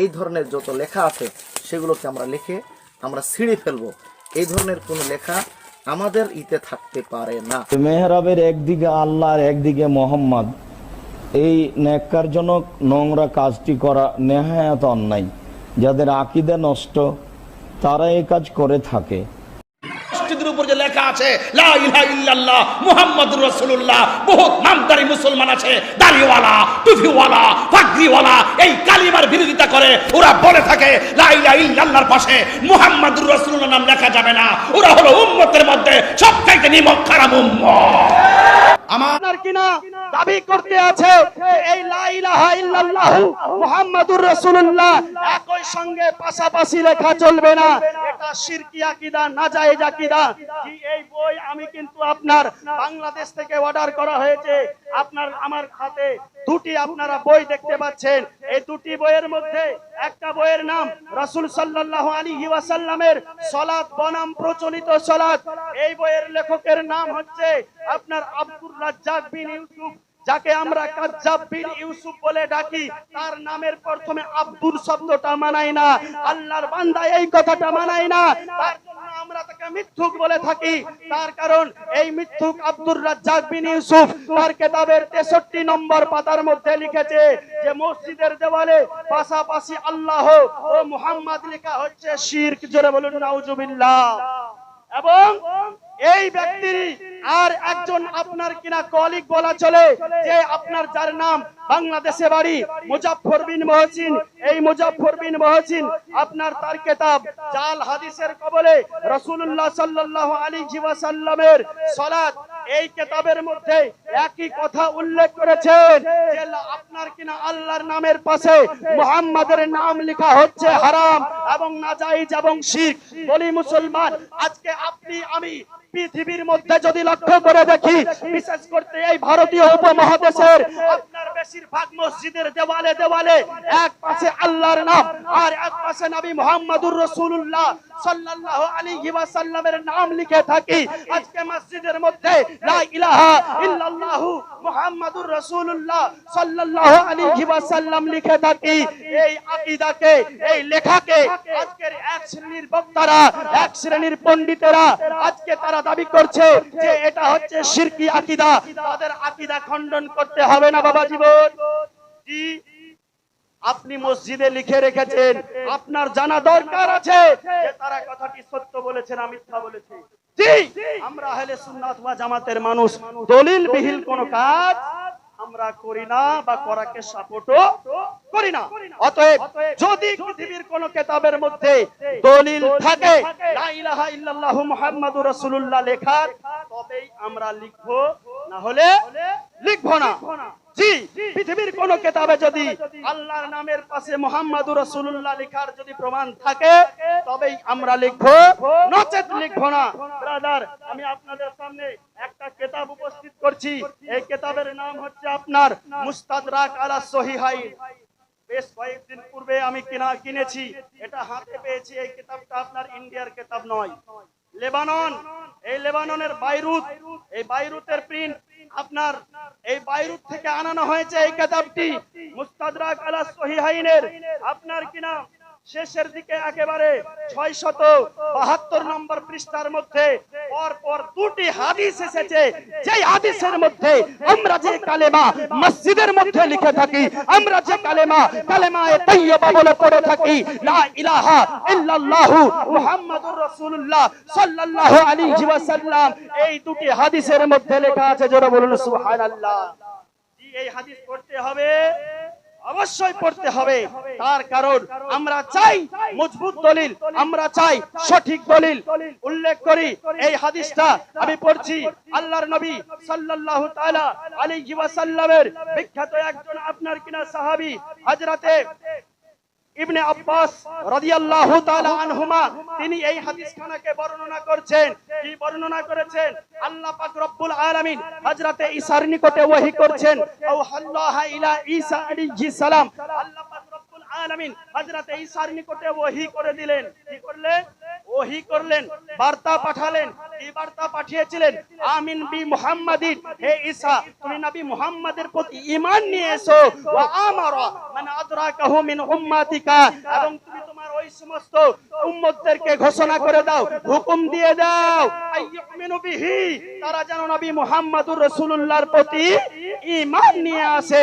এই ধরনের যত লেখা আছে সেগুলোকে আমরা লিখে আমরা ছিঁড়ে ফেলব। এই ধরনের কোনো লেখা আমাদের ইতে থাকতে পারে না। মেহরাবের একদিকে আল্লাহর একদিকে মোহাম্মদ। এই ন্যাক্কারজনক নোংরা কাজটি করা নেহায়াত অন্যায়। যাদের আকিদা নষ্ট তারা এই কাজ করে থাকে। মসজিদের উপর যে লেখা আছে লা ইলাহা ইল্লাল্লাহ মুহাম্মাদুর রাসূলুল্লাহ বহুত নামদারি মুসলমান আছে দাড়িওয়ালা টুপিওয়ালা পাগড়িওয়ালা এই কালিমার বিরোধিতা করে। ওরা বলে থাকে লাইলা ইল্লাল্লাহর পাশে মুহাম্মাদুর রাসূলুল্লাহ নাম লেখা যাবে না। ওরা হলো উম্মতের মধ্যে সবচাইতে নিমক খারাপ উম্মত। আমার কিনা দাবি করতে আছে এই মুহাম্মাদুর রাসূলুল্লাহ একই সঙ্গে পাশাপাশি লেখা চলবে না। এটা এই বই আমি কিন্তু আপনার বাংলাদেশ থেকে অর্ডার করা হয়েছে। আপনার, আমার খাতে দুটি আপনারা বই দেখতে পাচ্ছেন। এই দুটি বইয়ের মধ্যে একটা বইয়ের নাম রাসুল সাল্লাহ আলী ওয়াসাল্লামের সলাদ বনাম প্রচলিত সলাদ এই বইয়ের লেখকের নাম হচ্ছে আপনার আব্দুর রাজ্জাক বিন ইউসুফ। যাকে আমরা কাজ্জাব বিন ইউসুফ বলে ডাকি, তার নামের প্রথমে আব্দুর শব্দটা মানাই না, আল্লাহর বান্দা এই কথাটা মানাই না। তার জন্য আমরা তাকে মিথ্যুক বলে থাকি। তার কারণ, এই মিথ্যুক আব্দুর রাজ্জাক বিন ইউসুফ তার কেতাবের 63 নম্বর পাতার মধ্যে লিখেছে যে, মসজিদের দেওয়ালে পাশাপাশি আল্লাহ ও মুহাম্মদ লেখা হচ্ছে শিরক। জোরে বলুন, নাউজুবিল্লাহ। এবং এই ব্যক্তি আর একজন আপনার কিনা কলিগ বলা চলে, যে আপনার যার নাম বাংলাদেশে বাড়ি মুজাফর বিন মহসিন। এই মুজাফর বিন মহসিন আপনার তার কেতাব, জাল হাদিসের কবলে রসুল্লাহ সাল্লাহ আলী জিবাসাল্লামের সালাত এই কেতাবের মধ্যে একই কথা উল্লেখ করেছেন আপনার কিনা আল্লাহর নামের পাশে মোহাম্মদের নাম লেখা হচ্ছে হারাম এবং নাজাইজ এবং শিখ বলি মুসলমান, আজকে আপনি, আমি পৃথিবীর মধ্যে যদি লক্ষ্য করে দেখি, বিশেষ করতে এই ভারতীয় উপমহাদেশের বেশিরভাগ মসজিদের দেওয়ালে দেওয়ালে এক পাশে আল্লাহর নাম আর এক পাশে নবী মুহাম্মদুর রাসূলুল্লাহ সাল্লাল্লাহু আলাইহি ওয়াসাল্লামের নাম লিখে থাকি। আজকে মসজিদের মধ্যে লা ইলাহা ইল্লাল্লাহ লিখে থাকি। এই এই লেখাকে আজকের এক শ্রেণির বক্তারা, এক শ্রেণির পণ্ডিতেরা আজকে তারা দাবি করছে যে এটা হচ্ছে শিরকি আকীদা। তাদের খণ্ডন করতে হবে না বাবা জীবন জি, আপনি মসজিদে লিখে রেখেছেন। আপনার জানা দরকার আছে যে তারা কথাটি সত্য বলেছে না মিথ্যা বলেছে। আমরা আহলে সুন্নাত ওয়া জামাতের মানুষ দলিল বিহীন কোন কাজ আমরা করি না বা করাকে সাপোর্টও করি না। অতএব যদি পৃথিবীর কোন কেতাবের মধ্যে দলিল থাকে, লা ইলাহা ইল্লাল্লাহু মুহাম্মাদুর রাসূলুল্লাহ লেখা তবেই আমরা লিখব, না হলে লিখব না। জি, পৃথিবীর কোন কেতাবে যদি আল্লাহর নামের পাশে লেখার যদি প্রমাণ থাকে, তবেই আমরা নচেত না। ব্রাদার, আমি আপনাদের সামনে একটা কিতাব উপস্থিত করছি। এই কিতাবের নাম হচ্ছে আপনার মুস্তাদরাক আলা সহিহাইন বেশ কয়েকদিন পূর্বে আমি কিনা কিনেছি। এটা হাতে পেয়েছি। এই কিতাবটা আপনার ইন্ডিয়ার কিতাব নয়। লেবানন, এই লেবাননের বাইরুত, এই বাইরুতের প্রিন্ট আপনার, এই বাইরুত থেকে আনানো হয়েছে এই কেতাবটি। সহিহাইনের। আপনার কিনা শেষের দিকে একেবারে ছয় শত বাহাত্তর নম্বর পৃষ্ঠার মধ্যে পর পর দুটি হাদিস এসেছে। যেই হাদিসের মধ্যে আমরা যে কালেমা মসজিদের মধ্যে লিখে থাকি, আমরা যে কালেমা কালেমায়ে তাইয়্যিবা বলে পড়ে থাকি, লা ইলাহা ইল্লাল্লাহু মুহাম্মাদুর রাসূলুল্লাহ সাল্লাল্লাহু আলাইহি ওয়াসাল্লাম, এই দুটি হাদিসের মধ্যে লেখা আছে, জোরে বলুন সুবহানাল্লাহ। এই হাদিস পড়তে হবে। অবশ্যই পড়তে হবে। তার কারণ আমরা চাই মজবুত দলিল, আমরা চাই সঠিক দলিল। উল্লেখ করি, এই হাদিসটা আমি পড়ছি আল্লাহর নবী সাল্লাল্লাহু তাআলা আলাইহি ওয়াসাল্লামের বিখ্যাত একজন আপনার কিনা সাহাবী, হযরতে ইবনে আব্বাস রাদিয়াল্লাহু তাআলা আনহুমা, তিনি এই হাদিসখানাকে বর্ণনা করছেন। কি বর্ণনা করেছেন? আল্লাহ পাক রব্বুল আলামিন হযরতে ঈসার নিকটে ওহী করছেন, আও আল্লাহ ইলা ঈসা আলাইহিস সালাম। আল্লাহ পাক রব্বুল আলামিন হযরতে ঈসার নিকটে ওহী করে দিলেন। কি করলেন ওহী করলেন, বার্তা পাঠালেন, কি বার্তা পাঠিয়েছিলেন? আমিন বি মুহাম্মাদিন। হে ঈসা, তুমি নবী মুহাম্মাদের প্রতি ঈমান নিয়ে এসো। ওয়া আমারা মানে আদরাকাহু মিন উম্মাতিকা। এবং তুমি তোমার ওই সমস্ত উম্মতদেরকে ঘোষণা করে দাও, হুকুম দিয়ে দাও। আইয়ুমিনু বিহি, তারা যেন নবী মুহাম্মদুর রাসূলুল্লাহর প্রতি ঈমান নিয়ে আসে।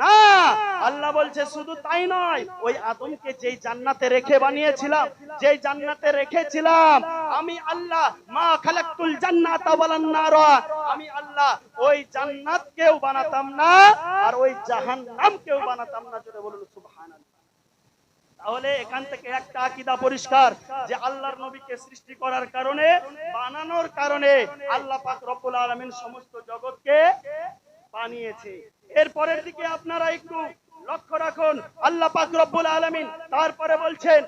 না, আল্লাহ বলছে শুধু তাই নয়, ওই আদমকে যেই জান্নাতে রেখে বানিয়েছিলাম, যেই জান্নাতে রেখেছিলাম, আমি আল্লাহ মা খালাকতুল জান্নাতা ওয়ালান নারা, আমি আল্লাহ ওই জান্নাতকেও বানাতাম না, আর ওই জাহান্নামকেও বানাতাম না, জোরে বলুন সুবহানাল্লাহ। তাহলে এখান থেকে একটা আকীদা পরিষ্কার, যে আল্লাহর নবীকে সৃষ্টি করার কারণে, বানানোর কারণে আল্লাহ পাক রব্বুল আলামিন সমস্ত জগৎকে বানিয়েছে। এর পরের দিকে আপনারা একটু লক্ষ্য রাখুন। আল্লাহ পাক রব্বুল আলামিন তারপরে বলছেন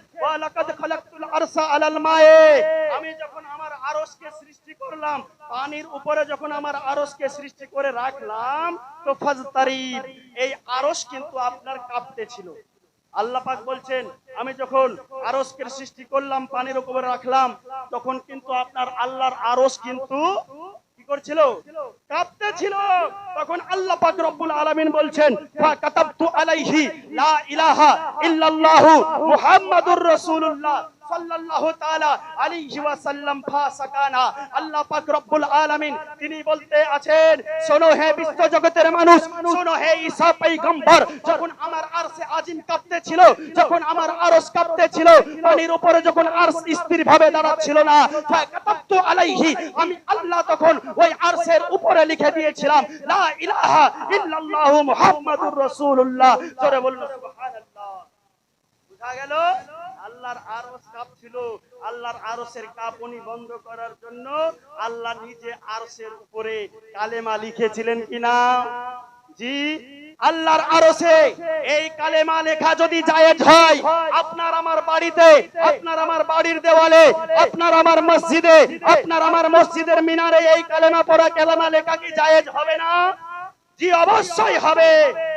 আমি যখন আমার আরশকে সৃষ্টি করলাম, পানির উপরে যখন আমার আরশকে সৃষ্টি করে রাখলাম, তো এই আরশ কিন্তু আপনার কাঁপতে ছিল। আল্লাহ পাক বলছেন, আমি যখন আরসকে সৃষ্টি করলাম, পানির উপরে রাখলাম, তখন কিন্তু আপনার আল্লাহর আরস কিন্তু করছিল? কাঁপতে ছিল। তখন আল্লাহ পাক আলামিন বলছেন, ফা কাতাবতু আলাইহি লা ইলাহা ইল্লাল্লাহু মুহাম্মাদুর রাসূলুল্লাহ। সাল্লাল্লাহু তাআলা আলাইহি ওয়াসাল্লাম ফাসাকানা। আল্লাহ পাক রব্বুল আলামিন তিনি বলতে আছেন, শোনো হে বিশ্ব জগতের মানুষ, শোনো হে ঈসা পয়গম্বর, যখন আমার আরশে আজিম কাঁপতে ছিল যখন আমার আরশ কাঁপতে ছিল পানির উপরে যখন আরশ স্থির ভাবে দাঁড়াচ্ছিল না, ফাকাতাবতু আলাইহি, আমি আল্লাহ তখন ওই আরশের উপরে লিখে দিয়েছিলাম, লা ইলাহা ইল্লাল্লাহু মুহাম্মাদুর রাসূলুল্লাহ। জোরে বলুন, সুবহানাল্লাহ। বুঝা গেল? আল্লাহর আরশ কাঁপছিল আল্লাহর আরশের কাঁপুনি বন্ধ করার জন্য আল্লাহ নিজে আরশের উপরে কালেমা লিখেছিলেন কিনা? জি, আল্লাহর আরশে এই কালেমা লেখা যদি জায়েজ হয়, আপনার আমার বাড়িতে, আপনার আমার বাড়ির দেওয়ালে, আপনার আমার মসজিদে, আপনার আমার মসজিদের মিনারে এই কালেমা পড়া কালেমা লেখা কি জায়েজ হবে না? জি, অবশ্যই হবে।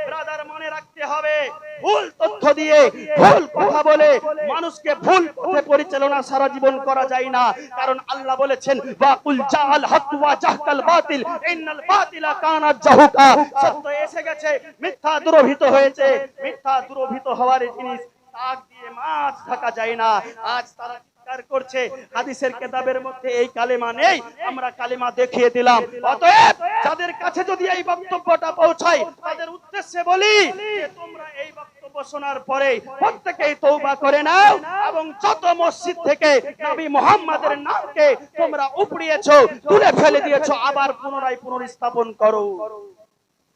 ব্রাদার মনে রাখতে হবে। ভুল তথ্য দিয়ে ভুল কথা বলে মানুষকে ভুল পথে পরিচালনা সারা জীবন করা যায় না। কারণ আল্লাহ বলেছেন, বাকুল জাআল হক ওয়া জাহকাল বাতিল, ইন্নাল বাতিলা কানা জাহুকা। সত্য এসে গেছে, মিথ্যা দুরভিত হয়েছে। মিথ্যা দুরভিত হওয়ার জিনিস তাক দিয়ে মাছ ঢাকা যায় না। আজ তারা চিৎকার করছে। হাদিসের কেতাবের মধ্যে এই কালেমা নেই। আমরা কালেমা দেখিয়ে দিলাম। অতএব যাদের কাছে যদি এই বক্তব্যটা পৌঁছায়, তাদের উদ্দেশ্যে বলি তোমরা এই বক্তব্য শোনার পরে প্রত্যেকেই তৌবা করে নাও এবং যত মসজিদ থেকে নবী মুহাম্মাদের নামকে তোমরা উপড়িয়েছো, তুলে ফেলে দিয়েছ, আবার পুনরায় পুনর্স্থাপন করো।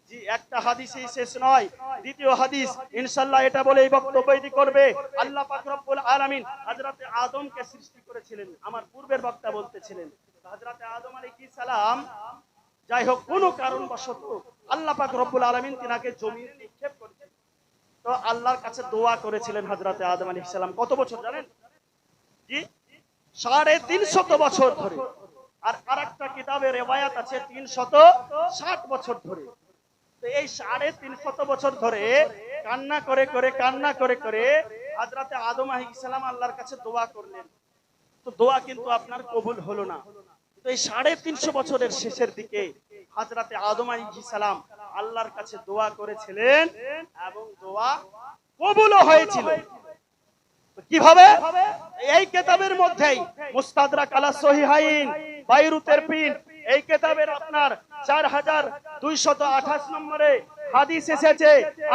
জি, একটা হাদিসই শেষ নয়, দ্বিতীয় হাদিস, ইনশাআল্লাহ এটা বলে এই বক্তব্য করবে। আল্লাহ পাক রব্বুল আলামিন হযরতে আদমকে সৃষ্টি করেছিলেন, আমার পূর্বের বক্তা বলতেছিলেন। হযরতে আদম আলাইহিস সালাম, যাই হোক, কোন কারণবশত আল্লাহ পাক রব্বুল আলামিন তিনাকে জমিনে নিক্ষেপ করেছিলেন। তো আল্লাহর কাছে দোয়া করেছিলেন হযরতে আদম আলাইহিস সালাম। কত বছর জানেন? জি, সাড়ে তিনশত বছর ধরে। আর আরেকটা কিতাবে রেওয়ায়াত আছে, তিনশত ষাট বছর ধরে। এই সাড়ে তিনশত বছর ধরে কান্না করে করে, কান্না করে করে হাজরাতে আদম আলাইহিসসালাম আল্লাহর কাছে দোয়া করলেন। তো দোয়া কিন্তু আপনার কবুল হলো না। তো এই সাড়ে তিনশো বছরের শেষের দিকে হাজরাতে আদম আলাইহিসসালাম আল্লাহর কাছে দোয়া করেছিলেন এবং দোয়া কবুলও হয়েছিল। কীভাবে? এই কেতাবের মধ্যেই মুস্তাদরাক কালা সহিহাইন, বাইরুতের পিন এই কেতাবের আপনার চার হাজার দুইশত আঠাশ নম্বরে হাদিস এসেছে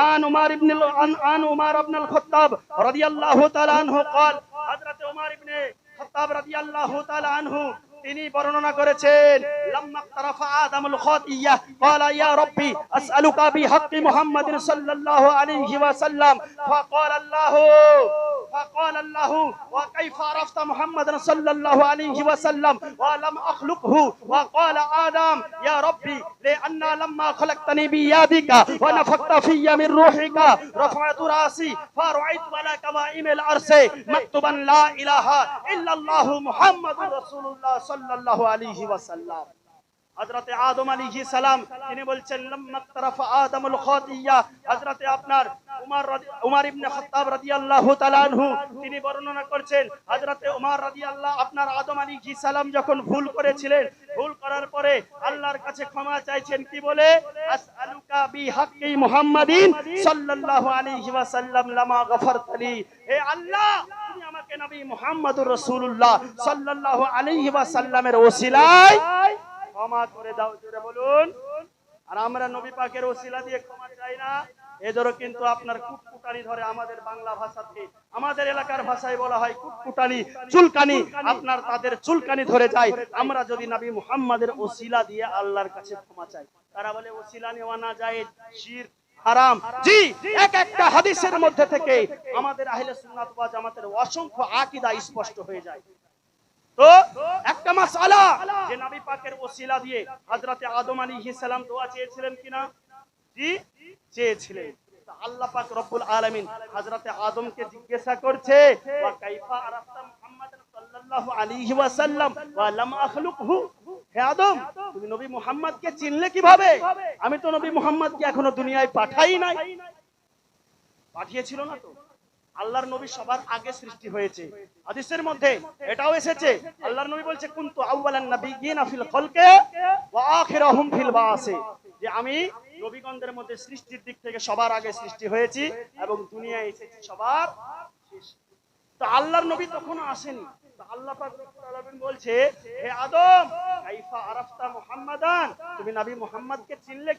আন উমার ইবনে আন আন উমার ইবনুল খাত্তাব রাদিয়াল্লাহু তাআলা আনহু قال হযরত উমার ইবনে খাত্তাব রাদিয়াল্লাহু তাআলা আনহু তিনি বর্ণনা করেছেন লাম্মা তারাফা আদামুল খাতিয়া قال يا ربي اسالك بحق محمد صلى الله عليه وسلم فقال الله فقال الله وكيف عرفت محمدا صلى الله عليه وسلم ولم أخلقه وقال آدم يا ربي لأن لما خلقتني بيدك ونفخت في من روحك رفعت راسي فرأيت على كوائم الأرض مكتوبا لا إله إلا الله محمد رسول الله صلى তিনি বর্ণনা করছেন, হযরতে উমর রাদিয়াল্লাহু, আপনার আদম আলাইহিস সালাম যখন ভুল করেছিলেন, ভুল করার পরে আল্লাহর কাছে ক্ষমা চাইছেন কি বলে? আসআলুকা বিহাক্কি মুহাম্মাদিন সাল্লাল্লাহু লামা গফারতালি। আল্লাহ! আপনার চুলকানি। আপনার তাদের চুলকানি ধরে যায়। আমরা যদি নবী মুহাম্মাদের ওসিলা দিয়ে আল্লাহর কাছে ক্ষমা চাই, তারা বলে ওসিলা নেওয়া না যায় হারাম। জি এক একটা হাদিসের মধ্যে থেকে আমাদের আহলে সুন্নাত ওয়াল জামাতের অসংখ্য আকীদা স্পষ্ট হয়ে যায়। তো একটা মাসালা যে নবী পাকের ওসিলা দিয়ে হযরতে আদম আলাইহিস সালাম দোয়া চেয়েছিলেন কিনা? জি চেয়েছিলেন। আল্লাহ পাক রব্বুল আলামিন হযরতে আদমকে জিজ্ঞাসা করছে ওয়া কাইফা আরাফতা মুহাম্মাদান সাল্লাল্লাহু আলাইহি ওয়াসাল্লাম ওয়া লাম আখলুকহু? হে আদম, তুমি নবী মুহাম্মদকে চিনলে কীভাবে? আমি তো নবী মুহাম্মদকে এখনও দুনিয়ায় পাঠাই নাই। পাঠিয়েছিল না তো? আল্লাহর নবী সবার আগে সৃষ্টি হয়েছে। হাদিসের মধ্যে এটাও এসেছে। আল্লাহর নবী বলছে, কুনতু আউওয়ালান নাবিয়িনা ফিল খলকে ওয়া আখিরাহুম ফিল বাসে যে আমি নবীগণদের মধ্যে সৃষ্টির দিক থেকে সবার আগে সৃষ্টি হয়েছি এবং দুনিয়ায় এসেছি সবার তো আল্লাহর নবী তখনও আসেনি। চিনলে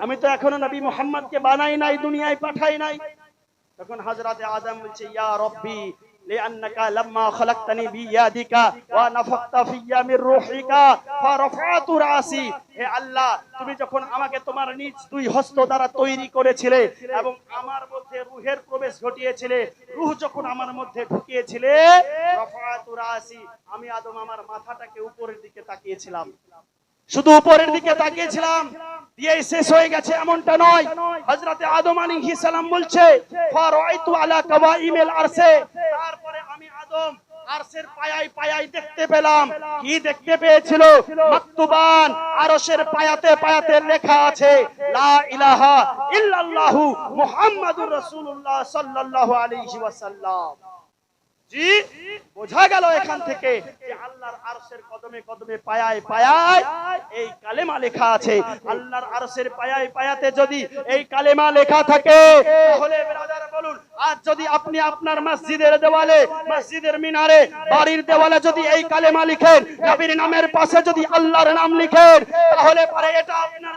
আমি তো এখনও নবী মোহাম্মদ কে বানাই নাই, দুনিয়ায় পাঠাই নাই। তখন হযরতে আদম বলছে, ইয়া রব্বি لأنك لما خلقتني بيدك ونفخت في من روحك فرفعت رأسي হে আল্লাহ তুমি যখন আমাকে তোমার নিজ দুই হস্ত দ্বারা তৈরি করেছিলে এবং আমার মধ্যে রুহের প্রবেশ ঘটিয়েছিলে রূহ যখন আমার মধ্যে ঢুকিয়েছিলে রফাতু রাসি আমি আদম আমার মাথাটাকে উপরের দিকে তাকিয়েছিলাম শুধু উপরের দিকে তাকিয়েছিলাম দিয়ে শেষ হয়ে গেছে এমনটা নয় হযরতে আদম আলাইহিস সালাম বলছে ফারাইতু আলা কাওয়াইমিল আরশে তারপরে আমি আদম আরশের পায়ায় পায়ায় দেখতে পেলাম। কি দেখতে পেয়েছিল? মাকতুবান আরশের পায়াতে পায়াতে লেখা আছে, লা ইলাহা ইল্লাল্লাহু মুহাম্মাদুর রাসূলুল্লাহ সাল্লাল্লাহু আলাইহি ওয়াসাল্লাম। বোঝা? গেল এখান থেকে আল্লাহর আরশের কদমে কদমে পায়ায় পায়ায় এই কালেমা লেখা আছে। আল্লাহর আরশের পায়ায় পায়াতে যদি এই কালেমা লেখা থাকে, তাহলে ব্রাদার বলুন, আজ যদি আপনি আপনার মসজিদের দেওয়ালে, মসজিদের মিনারে, বাড়ির দেওয়ালে যদি এই কালেমা লিখেন, নবীর নামের পাশে যদি আল্লাহর নাম লিখেন, তাহলে পরে এটা আপনার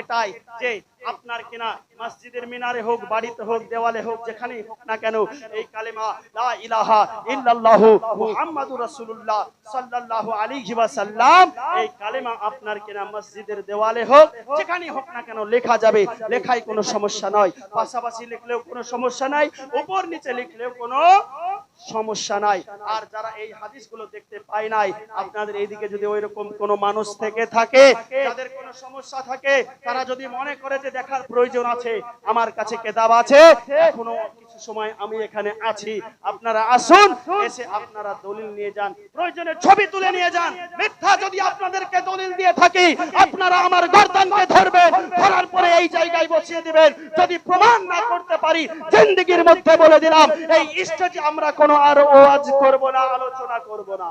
এটাই যে আপনার কিনা মসজিদের মিনারে হোক, বাড়িতে হোক, দেওয়ালে হোক, যেখানেই হোক না কেন, এই কালেমা লা ইলাহা ইল্লাল্লাহু মুহাম্মাদুর রাসূলুল্লাহ সাল্লাল্লাহু আলাইহি ওয়াসাল্লাম, এই কালেমা আপনার কিনা মসজিদের দেওয়ালে হোক, যেখানেই হোক না কেন লেখা যাবে। লেখায় কোনো সমস্যা নয় পাশাপাশি লিখলেও কোনো সমস্যা নাই, উপর নিচে লিখলেও কোনো সমস্যা নাই। আর যারা এই হাদিসগুলো দেখতে পায় নাই, আপনাদের এইদিকে যদি ওইরকম কোনো মানুষ থেকে থাকে তাদের কোনো সমস্যা থাকে তারা যদি মনে করে যে দেখার প্রয়োজন আছে, আমার কাছে কেতাব আছে, এখনও কিছু সময় আমি এখানে আছি। আপনারা আসুন, এসে আপনারা দলিল নিয়ে যান, প্রয়োজনে ছবি তুলে নিয়ে যান। মিথ্যা যদি আপনাদেরকে দলিল দিয়ে থাকি, আপনারা আমার গর্দানকে ধরবেন, ধরার পরে এই জায়গায় বসিয়ে দিবেন। যদি প্রমাণ না করতে পারি, জিন্দিগির মধ্যে বলে দিলাম, এই স্টেজে আমরা কোনো আর ওয়াজ করব না, আলোচনা করব না।